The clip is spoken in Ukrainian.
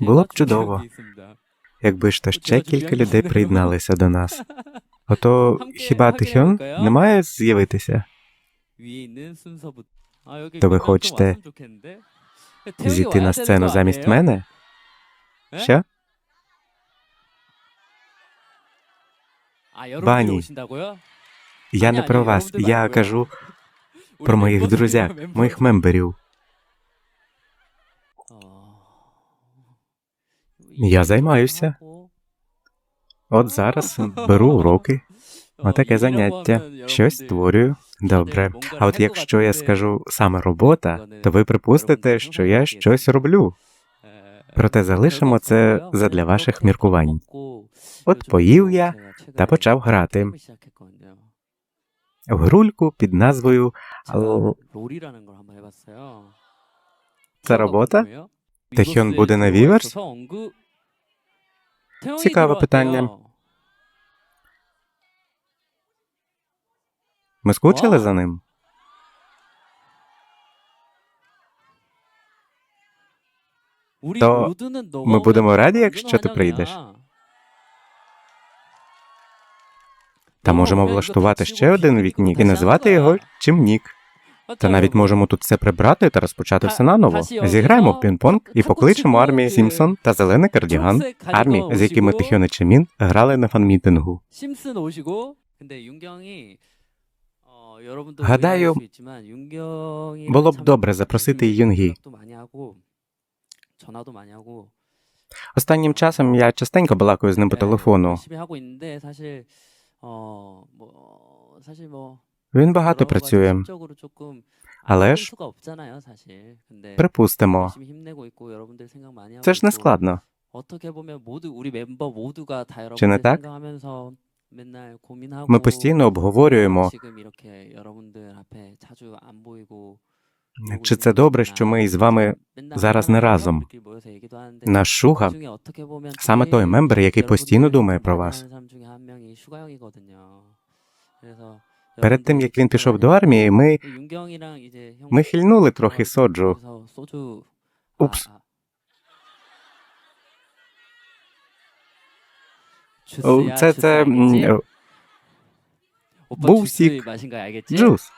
Було б чудово, якби ж то ще кілька людей приєдналися до нас. Ото хіба Тихьон не має з'явитися? То ви хочете Зійти на сцену замість мене? Що? Бані, Я не про вас, я кажу про моїх друзях, моїх мемберів. Я займаюся. От зараз беру уроки. Отаке заняття. Щось створюю. Добре. А от якщо я скажу саме робота, то ви припустите, що я щось роблю. Проте залишимо це задля ваших міркувань. От поїв я та почав грати в грульку під назвою Це робота? Тахіон буде на Віверс? Цікаве питання. Ми скучили за ним? То ми будемо раді, якщо ти прийдеш. Та можемо влаштувати ще один вікнік і назвати його Чимнік. Та навіть можемо тут все прибрати та розпочати все наново. Зіграємо в пінг-понг і покличемо армії Сімсон та зелений кардіган, армії, з якими Тихьон Чемін грали на фанмітингу. Гадаю, було б добре запросити і Юнгі. Останнім часом я частенько балакаю з ним по телефону. Він багато працює, але ж припустимо, це ж не складно. Чи не так? Ми постійно обговорюємо. Чи це добре, що ми із вами зараз не разом? Наш шуга саме той мембер, який постійно думає про вас. Перед тим як він пішов до армії, ми, ми хильнули трохи соджу. Упс. Це це був сік. джус.